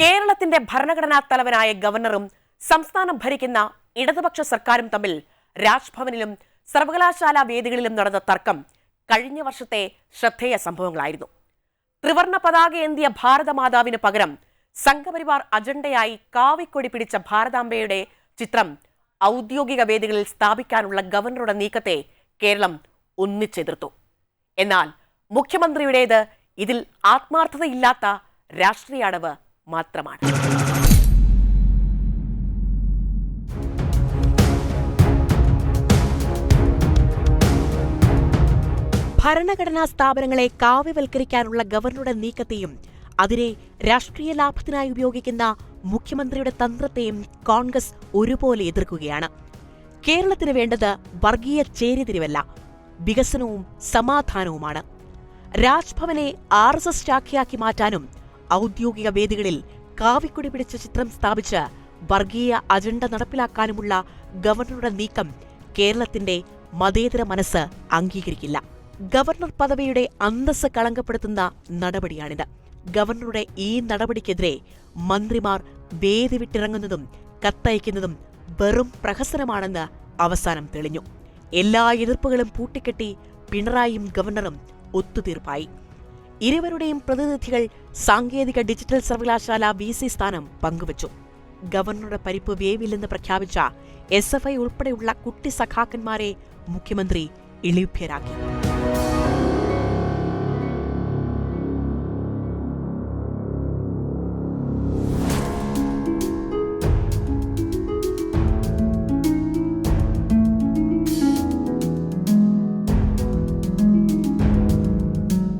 കേരളത്തിന്റെ ഭരണഘടനാ തലവനായ ഗവർണറും സംസ്ഥാനം ഭരിക്കുന്ന ഇടതുപക്ഷ സർക്കാരും തമ്മിൽ രാജ്ഭവനിലും സർവകലാശാല വേദികളിലും നടന്ന തർക്കം കഴിഞ്ഞ വർഷത്തെ ശ്രദ്ധേയ സംഭവങ്ങളായിരുന്നു. ത്രിവർണ പതാക ഏന്തിയ ഭാരതമാതാവിന് പകരം സംഘപരിവാർ അജണ്ടയായി കാവിക്കൊടി പിടിച്ച ഭാരതാംബയുടെ ചിത്രം ഔദ്യോഗിക വേദികളിൽ സ്ഥാപിക്കാനുള്ള ഗവർണറുടെ നീക്കത്തെ കേരളം ഒന്നിച്ചെതിർത്തു. എന്നാൽ മുഖ്യമന്ത്രിയുടേത് ഇതിൽ ആത്മാർത്ഥതയില്ലാത്ത രാഷ്ട്രീയ അടവ് മാത്രമാണ്. ഭരണഘടനാ സ്ഥാപനങ്ങളെ കാവ്യവൽക്കരിക്കാനുള്ള ഗവർണറുടെ നീക്കത്തെയും അതിനെ രാഷ്ട്രീയ ലാഭത്തിനായി ഉപയോഗിക്കുന്ന മുഖ്യമന്ത്രിയുടെ തന്ത്രത്തെയും കോൺഗ്രസ് ഒരുപോലെ എതിർക്കുകയാണ്. കേരളത്തിന് വേണ്ടത് വർഗീയ ചേരിതിരിവല്ല വികസനവും സമാധാനവുമാണ്. രാജ്ഭവനെ ആർ എസ് എസ് ശാഖയാക്കി മാറ്റാനും ഔദ്യോഗിക വേദികളിൽ കാവിക്കൊടി പിടിച്ച ചിത്രം സ്ഥാപിച്ച് വർഗീയ അജണ്ട നടപ്പിലാക്കാനുമുള്ള ഗവർണറുടെ നീക്കം കേരളത്തിന്റെ മതേതര മനസ്സ് അംഗീകരിക്കില്ല. ഗവർണർ പദവിയുടെ അന്തസ് കളങ്കപ്പെടുത്തുന്ന നടപടിയാണിത്. ഗവർണറുടെ ഈ നടപടിക്കെതിരെ മന്ത്രിമാർ വേദി വിട്ടിറങ്ങുന്നതും കത്തയക്കുന്നതും വെറും പ്രഹസനമാണെന്ന് അവസാനം തെളിഞ്ഞു. എല്ലാ എതിർപ്പുകളും പൂട്ടിക്കെട്ടി പിണറായിയും ഗവർണറും ഒത്തുതീർപ്പായി. ഇരുവരുടെയും പ്രതിനിധികൾ സാങ്കേതിക ഡിജിറ്റൽ സർവകലാശാല വി സി സ്ഥാനം പങ്കുവച്ചു. ഗവർണറുടെ പരിപ്പ് വേവില്ലെന്ന് പ്രഖ്യാപിച്ച എസ് എഫ് ഐ ഉൾപ്പെടെയുള്ള കുട്ടി സഖാക്കന്മാരെ മുഖ്യമന്ത്രി ഇളിഭ്യരാക്കി